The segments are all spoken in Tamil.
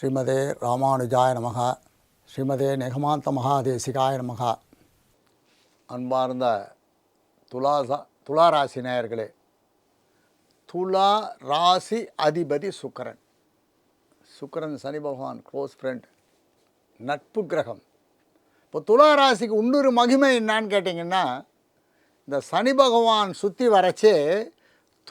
ஸ்ரீமதே ராமானுஜாய நமக ஸ்ரீமதே நெகமாந்த மகாதேசிகாய நமக. அன்பார்ந்த துலாசா துலா ராசி நேயர்களே துலா ராசி அதிபதி சுக்கிரன். சுக்கரன் சனி பகவான் க்ளோஸ் ஃப்ரெண்ட் நட்பு கிரகம். இப்போ துலா ராசிக்கு இன்னொரு மகிமை என்னான்னு கேட்டிங்கன்னா இந்த சனி பகவான் சுற்றி வரச்சே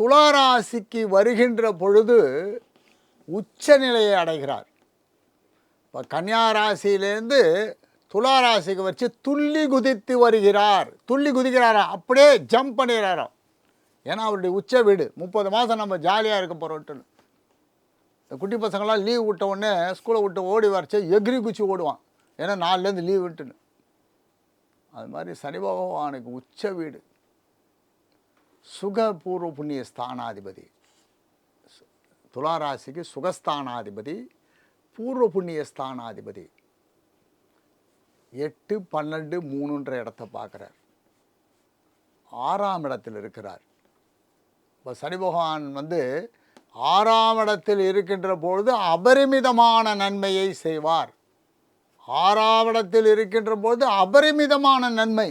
துளாராசிக்கு வருகின்ற பொழுது உச்சநிலையை அடைகிறார். இப்போ கன்னியா ராசியிலேருந்து துலா ராசிக்கு வச்சு துள்ளி குதித்து வருகிறார். துள்ளி குதிக்கிறாரா? அப்படியே ஜம்ப் பண்ணிடுறாராம். ஏன்னா அவருடைய உச்ச வீடு. முப்பது மாதம் நம்ம ஜாலியாக இருக்க போகிறோன்ட்டுன்னு இந்த குட்டி பசங்களாம் லீவ் விட்ட உடனே ஸ்கூலை விட்டு ஓடி வரச்சு எகிரி குச்சி ஓடுவான். ஏன்னா நாலுலேருந்து லீவ் விட்டுன்னு. அது மாதிரி சனி பகவானுக்கு உச்ச வீடு. சுகபூர்வ புண்ணிய ஸ்தானாதிபதி. துளாராசிக்கு சுகஸ்தானாதிபதி. பூர்வ புண்ணிய ஸ்தானாதிபதி எட்டு பன்னெண்டு மூணுன்ற இடத்த பார்க்குறார். ஆறாம் இடத்தில் இருக்கிறார். இப்போ சனி பகவான் வந்து ஆறாம் இடத்தில் இருக்கின்ற பொழுது அபரிமிதமான நன்மையை செய்வார். ஆறாம் இடத்தில் இருக்கின்ற பொழுது அபரிமிதமான நன்மை.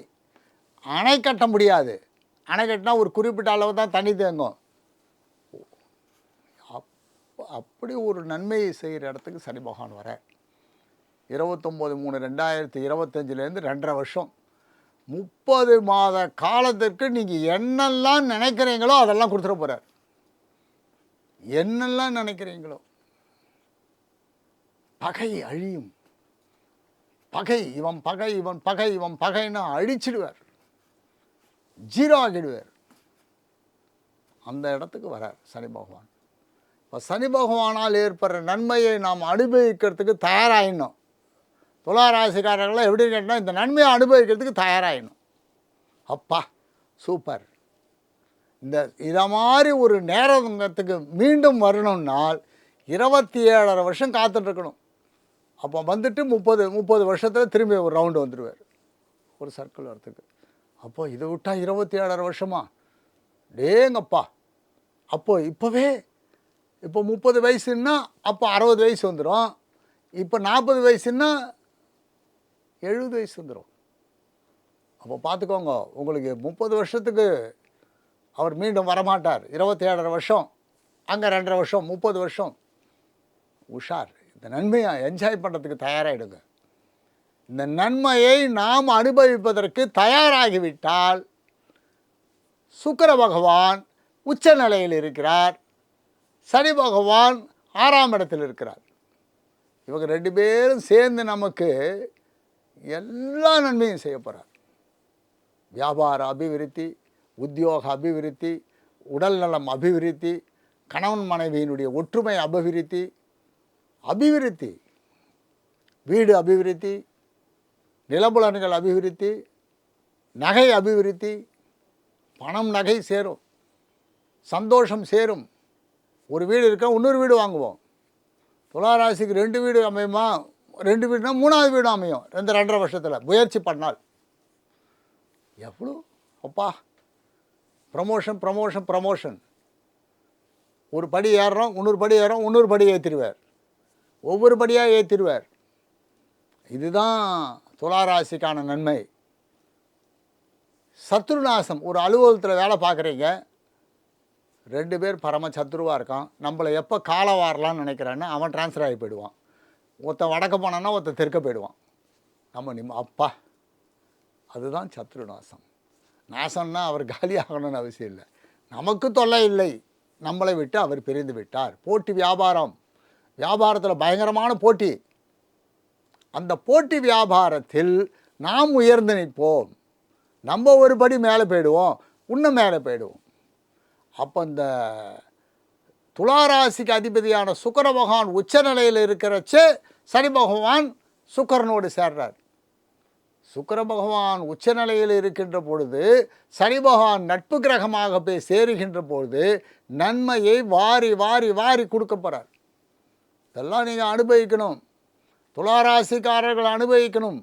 அணை கட்ட முடியாது. அணை கட்டினா ஒரு குறிப்பிட்ட அளவு தான் தண்ணி தேங்கும். அப்படி ஒரு நன்மையை செய்கிற இடத்துக்கு சனி பகவான் வர இருபத்தொம்போது மூணு ரெண்டாயிரத்தி இருபத்தஞ்சிலேருந்து ரெண்டரை வருஷம். முப்பது மாத காலத்திற்கு நீங்கள் என்னெல்லாம் நினைக்கிறீங்களோ அதெல்லாம் கொடுத்துட போகிறார் என்னெல்லாம் நினைக்கிறீங்களோ? பகை அழியும். பகை இவன் பகை இவன் பகை இவன் பகைன்னு அழிச்சிடுவார். ஜீரோ ஆகிடுவார் அந்த இடத்துக்கு வரார் சனி பகவான். இப்போ சனி பகவானால் ஏற்படுற நன்மையை நாம் அனுபவிக்கிறதுக்கு தயாராகிடணும் துலா ராசிக்காரர்களாம் எப்படி கேட்டால் இந்த நன்மையை அனுபவிக்கிறதுக்கு தயாராகிடணும் அப்பா சூப்பர். இந்த இதை மாதிரி ஒரு நேரத்துக்கு மீண்டும் வரணும்னால் இருபத்தி ஏழரை வருஷம் காத்துட்ருக்கணும். அப்போ வந்துட்டு முப்பது முப்பது வருஷத்தில் திரும்பி ஒரு ரவுண்டு வந்துடுவார் ஒரு சர்க்கிள் வரத்துக்கு அப்போது இதை விட்டால் இருபத்தி ஏழரை வருஷமா? டேங்கப்பா. அப்போது இப்போவே இப்போ முப்பது வயசுன்னா அப்போ அறுபது வயசு வந்துடும் இப்போ நாற்பது வயசுன்னா எழுபது வயசு வந்துடும் அப்போ பார்த்துக்கோங்க உங்களுக்கு முப்பது வருஷத்துக்கு அவர் மீண்டும் வரமாட்டார். இருபத்தி ஏழரை வருஷம் அங்கே ரெண்டரை வருஷம் முப்பது வருஷம். உஷார். இந்த நன்மையை என்ஜாய் பண்ணுறதுக்கு தயாராகிடுங்க இந்த நன்மையை நாம் அனுபவிப்பதற்கு தயாராகிவிட்டால் சுக்கர பகவான் உச்ச நிலையில் இருக்கிறார். சனி பகவான் ஆறாம் இடத்தில் இருக்கிறார். இவங்க ரெண்டு பேரும் சேர்ந்து நமக்கு எல்லா நன்மையும் செய்ய போகிறார் வியாபார அபிவிருத்தி உத்தியோக அபிவிருத்தி உடல் நலம் அபிவிருத்தி கணவன் மனைவியினுடைய ஒற்றுமை அபிவிருத்தி அபிவிருத்தி வீடு அபிவிருத்தி நிலபுலன்கள் அபிவிருத்தி நகை அபிவிருத்தி பணம் நகை சேரும் சந்தோஷம் சேரும். ஒரு வீடு இருக்கா இன்னொரு வீடு வாங்குவோம். துளாராசிக்கு ரெண்டு வீடு அமையுமா? ரெண்டு வீடுனா மூணாவது வீடு அமையும். ரெண்டு ரெண்டரை வருஷத்தில் முயற்சி பண்ணால். எவ்வளோ? அப்பா ப்ரமோஷன் ப்ரமோஷன் ப்ரமோஷன் ஒரு படி ஏறுறோம் இன்னொரு படி ஏறுறோம் இன்னொரு படி ஏற்றிடுவார் ஒவ்வொரு படியாக ஏற்றிடுவார் இதுதான் துளாராசிக்கான நன்மை. சத்ருநாசம் ஒரு அலுவலகத்தில் வேலை பார்க்குறீங்க. ரெண்டு பேர் பரம சத்ருவாக இருக்கான். நம்மளை எப்போ காலை வாரலாம்னு நினைக்கிறான்னு அவன் ட்ரான்ஸ்ஃபர் ஆகி போயிடுவான். ஒருத்தன் வடக்க போனான்னா ஒருத்தன் தெற்க போயிடுவான். நம்ம நிம் அப்பா அதுதான் சத்ரு நாசம். நாசம்னா அவர் காலி ஆகணும்னு அவசியம் இல்லை. நமக்கு தொல்லை இல்லை. நம்மளை விட்டு அவர் பிரிந்து விட்டார். போட்டி வியாபாரம். வியாபாரத்தில் பயங்கரமான போட்டி. அந்த போட்டி வியாபாரத்தில் நாம் உயர்ந்து நிற்போம். நம்ம ஒரு படி மேலே போயிடுவோம். இன்னும் மேலே போயிடுவோம். அப்போ இந்த துளாராசிக்கு அதிபதியான சுக்கர பகவான் உச்சநிலையில் இருக்கிறச்சு சனி பகவான் சுக்கரனோடு சேர்றார். சுக்கர பகவான் உச்சநிலையில் இருக்கின்ற பொழுது சனி பகவான் நட்பு கிரகமாக போய் சேருகின்ற பொழுது நன்மையை வாரி வாரி வாரி கொடுக்க போகிறார் இதெல்லாம் நீங்கள் அனுபவிக்கணும். துளாராசிக்காரர்கள் அனுபவிக்கணும்.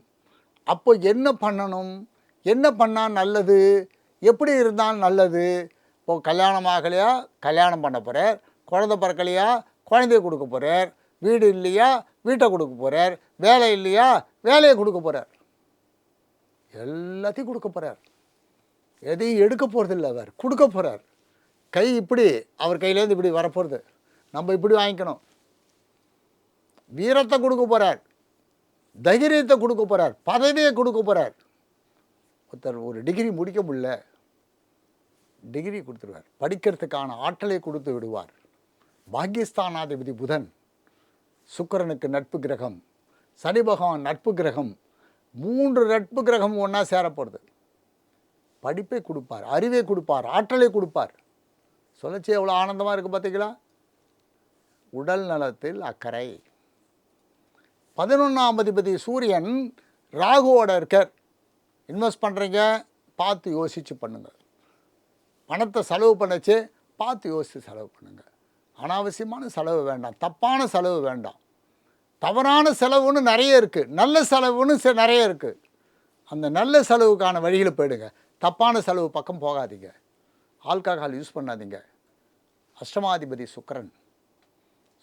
அப்போ என்ன பண்ணணும்? என்ன பண்ணால் நல்லது? எப்படி இருந்தால் நல்லது? இப்போ கல்யாணம் ஆகலையா? கல்யாணம் பண்ண போகிறார் குழந்தை பிறக்கலையா? குழந்தைய கொடுக்க போகிறார் வீடு இல்லையா? வீட்டை கொடுக்க போகிறார் வேலை இல்லையா? வேலையை கொடுக்க போகிறார் எல்லாத்தையும் கொடுக்க போகிறார் எதையும் எடுக்க போகிறதில்ல அவர். கொடுக்க போகிறார் கை இப்படி அவர் கையிலேருந்து இப்படி வரப்போகிறது நம்ம இப்படி வாங்கிக்கணும். வீரத்தை கொடுக்க போகிறார் தைரியத்தை கொடுக்க போகிறார் பதவியை கொடுக்க போகிறார் ஒருத்தர் ஒரு டிகிரி முடிக்க முடியல. டிகிரி கொடுத்துருவார். படிக்கிறதுக்கான ஆற்றலை கொடுத்து விடுவார். பாகிஸ்தானாதிபதி புதன் சுக்கிரனுக்கு நட்பு கிரகம் சனி பகவான் நட்பு கிரகம் மூன்று நட்பு கிரகம் ஒன்றா சேரப்படுது படிப்பை கொடுப்பார் அறிவை கொடுப்பார் ஆற்றலை கொடுப்பார். சொல்லச்சு எவ்வளோ ஆனந்தமாக இருக்குது பார்த்தீங்களா உடல் நலத்தில் அக்கறை. பதினொன்றாம் அதிபதி சூரியன் ராகுவோட இருக்கார். இன்வெஸ்ட் பண்ணுறீங்க பார்த்து யோசித்து பண்ணுங்கள் பணத்தை செலவு பண்ணச்சு பார்த்து யோசித்து செலவு பண்ணுங்கள் அனாவசியமான செலவு வேண்டாம். தப்பான செலவு வேண்டாம். தவறான செலவுன்னு நிறைய இருக்குது நல்ல செலவுன்னு நிறைய இருக்குது அந்த நல்ல செலவுக்கான வழியில் போயிடுங்க. தப்பான செலவு பக்கம் போகாதீங்க. ஆல்கஹால் யூஸ் பண்ணாதீங்க. அஷ்டமாதிபதி சுக்கிரன்.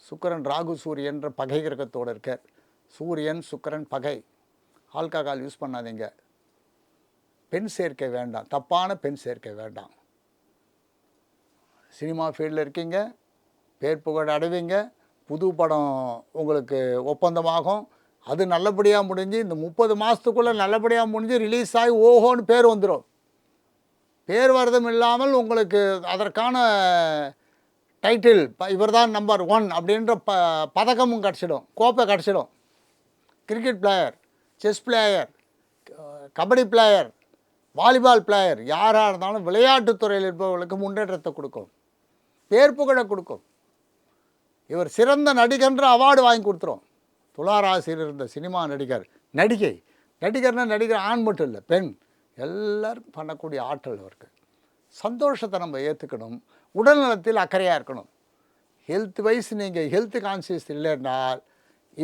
சுக்கிரன் ராகு சூரியன்ற பகை கிரகத்தோடு இருக்கார். சூரியன் சுக்கிரன் பகை. ஆல்கஹால் யூஸ் பண்ணாதீங்க. பெண் சேர்க்கை வேண்டாம். தப்பான பெண் சேர்க்கை வேண்டாம். சினிமா ஃபீல்டில் இருக்கீங்க பேர் புகழ் அடைவீங்க புது படம் உங்களுக்கு ஒப்பந்தமாகும். அது நல்லபடியாக முடிஞ்சு இந்த முப்பது மாதத்துக்குள்ளே நல்லபடியாக முடிஞ்சு ரிலீஸ் ஆகி ஓஹோன்னு பேர் வந்துடும் பேர் வரதும் இல்லாமல் உங்களுக்கு அதற்கான டைட்டில் இவர் தான் நம்பர் ஒன் அப்படின்ற ப பதக்கமும் கிடச்சிடும் கோப்பை கிடச்சிடும். Cricket player chess player kabaddi player volleyball player யாராக இருந்தாலும் விளையாட்டுத் துறையில் இருப்பவர்களுக்கு முன்னேற்றத்தை கொடுக்கும். பேர் புகழை கொடுக்கும். இவர் சிறந்த நடிகன்ற அவார்டு வாங்கி கொடுத்துரும். துளாராசியில் இருந்த சினிமா நடிகர் நடிகை நடிகர்னா நடிகர் ஆண் மட்டும் இல்லை பெண். எல்லோரும் பண்ணக்கூடிய ஆற்றல் அவருக்கு. சந்தோஷத்தை நம்ம ஏற்றுக்கணும் உடல்நலத்தில் அக்கறையாக இருக்கணும். ஹெல்த் வைஸ் நீங்கள் ஹெல்த் கான்சியஸ் இல்லைன்னால்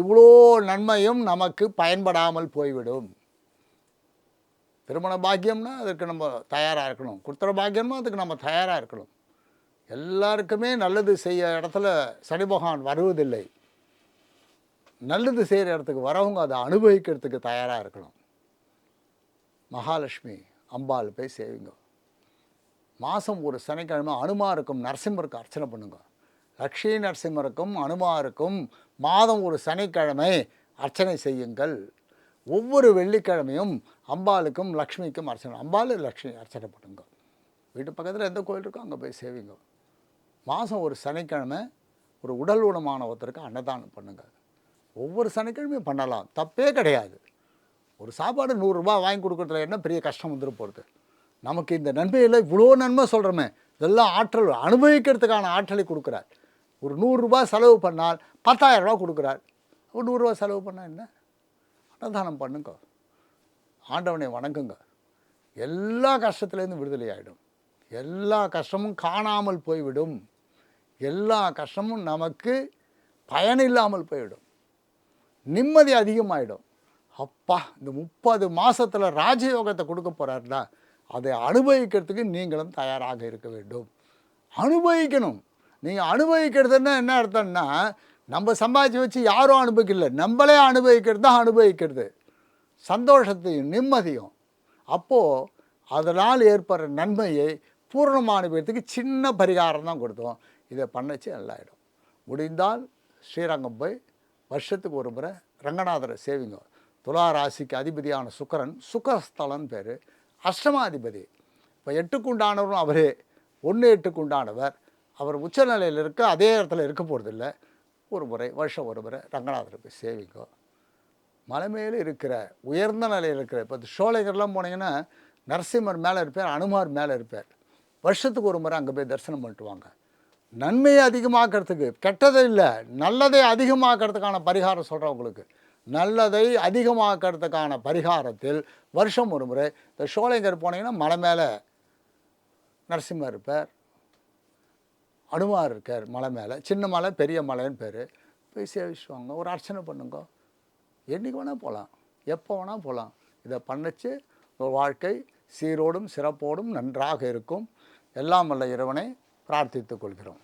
இவ்வளோ நன்மையும் நமக்கு பயன்படாமல் போய்விடும். திருமண பாக்கியம்னா அதுக்கு நம்ம தயாராக இருக்கணும். கொடுத்துற பாக்கியம்னா அதுக்கு நம்ம தயாராக இருக்கணும். எல்லாருக்குமே நல்லது செய்ய இடத்துல சனி பகவான் வருவதில்லை. நல்லது செய்கிற இடத்துக்கு வரவங்க அதை அனுபவிக்கிறதுக்கு தயாராக இருக்கணும். மகாலட்சுமி அம்பாள் போய் சேவிங்க. மாதம் ஒரு சனிக்கிழமை அனுமாருக்கும் நரசிம்மருக்கு அர்ச்சனை பண்ணுங்க. லக்ஷ்மி நரசிம்மருக்கும் அனுமாருக்கும் மாதம் ஒரு சனிக்கிழமை அர்ச்சனை செய்யுங்கள். ஒவ்வொரு வெள்ளிக்கிழமையும் அம்பாளுக்கும் லக்ஷ்மிக்கும் அர்ச்சனை. அம்பாள் லக்ஷ்மி அர்ச்சனை பண்ணுங்க. வீட்டு பக்கத்தில் எந்த கோயில் இருக்கோ அங்கே போய் சேவிங்க. மாதம் ஒரு சனிக்கிழமை ஒரு உடல் ஊனமான ஒருத்தருக்கு அன்னதானம் பண்ணுங்க. ஒவ்வொரு சனிக்கிழமையும் பண்ணலாம். தப்பே கிடையாது. ஒரு சாப்பாடு நூறுரூபா வாங்கி கொடுக்குறதுல என்ன பெரிய கஷ்டம் வந்துட போகிறது நமக்கு இந்த நன்மையில் இவ்வளோ நன்மை சொல்கிறோமே இதெல்லாம் ஆற்றல் அனுபவிக்கிறதுக்கான ஆற்றலை கொடுக்குறார். ஒரு நூறுரூபா செலவு பண்ணால் பத்தாயிரரூபா கொடுக்குறார். ஒரு நூறுரூவா செலவு பண்ணால் என்ன? அன்னதானம் பண்ணுங்க. ஆண்டவனை வணங்குங்க. எல்லா கஷ்டத்துலேருந்து விடுதலை ஆகிடும் எல்லா கஷ்டமும் காணாமல் போய்விடும். எல்லா கஷ்டமும் நமக்கு பயனில்லாமல் போய்விடும். நிம்மதி அதிகமாயிடும். அப்பா இந்த முப்பது மாதத்தில் ராஜயோகத்தை கொடுக்க போறாருன்னா அதை அனுபவிக்கிறதுக்கு நீங்களும் தயாராக இருக்க வேண்டும். அனுபவிக்கணும். நீங்கள் அனுபவிக்கிறதுன்னா என்ன அர்த்தம்னா நம்ம சம்பாதிச்சு வச்சு யாரும் அனுபவிக்கல. நம்மளே அனுபவிக்கிறது தான் அனுபவிக்கிறது. சந்தோஷத்தையும் நிம்மதியும். அப்போது அதனால் ஏற்படுற நன்மையை பூர்ணமாக சின்ன பரிகாரம் தான் கொடுத்தோம். இதை பண்ணச்சு நல்லாயிடும். முடிந்தால் ஸ்ரீரங்கம் போய் வருஷத்துக்கு ஒரு முறை ரங்கநாதரை சேவிங்க. துலா ராசிக்கு அதிபதியான சுக்கரன் சுக்கரஸ்தலன் பேர். அஷ்டமாதிபதி. இப்போ எட்டுக்குண்டானவரும் அவரே. ஒன்று எட்டுக்குண்டானவர். அவர் உச்சநிலையில் இருக்க அதே இடத்துல இருக்க போகிறதில்ல ஒரு முறை வருஷம் ஒரு முறை ரங்கநாதரை போய் சேவிங்கோ. மலை மேலே இருக்கிற உயர்ந்த நிலையில் இருக்கிற இப்போ சோலைகர்லாம் போனீங்கன்னா நரசிம்மர் மேலே இருப்பார் அனுமார் மேலே இருப்பார். வருஷத்துக்கு ஒரு முறை அங்கே போய் தரிசனம் பண்ணிட்டு வாங்க நன்மையை அதிகமாக்கிறதுக்கு கெட்டதை இல்லை நல்லதை அதிகமாக்கிறதுக்கான பரிகாரம் சொல்கிறேன் உங்களுக்கு நல்லதை அதிகமாக்கிறதுக்கான பரிகாரத்தில் வருஷம் ஒரு முறை இந்த சோலைங்கர் போனீங்கன்னா மலை மேலே நரசிம்மர் இருப்பார் அனுமார் இருக்கார் மலை மேலே சின்ன மலை பெரிய மலைன்னு பேர். போய் சேவிச்சுவாங்க ஒரு அர்ச்சனை பண்ணுங்க. என்றைக்கு வேணால் போகலாம் எப்போ வேணால் போகலாம் இதை பண்ணிச்சு வாழ்க்கை சீரோடும் சிறப்போடும் நன்றாக இருக்கும். எல்லாம் வல்ல இறைவனை பிரார்த்தித்துக் கொள்கிறோம்.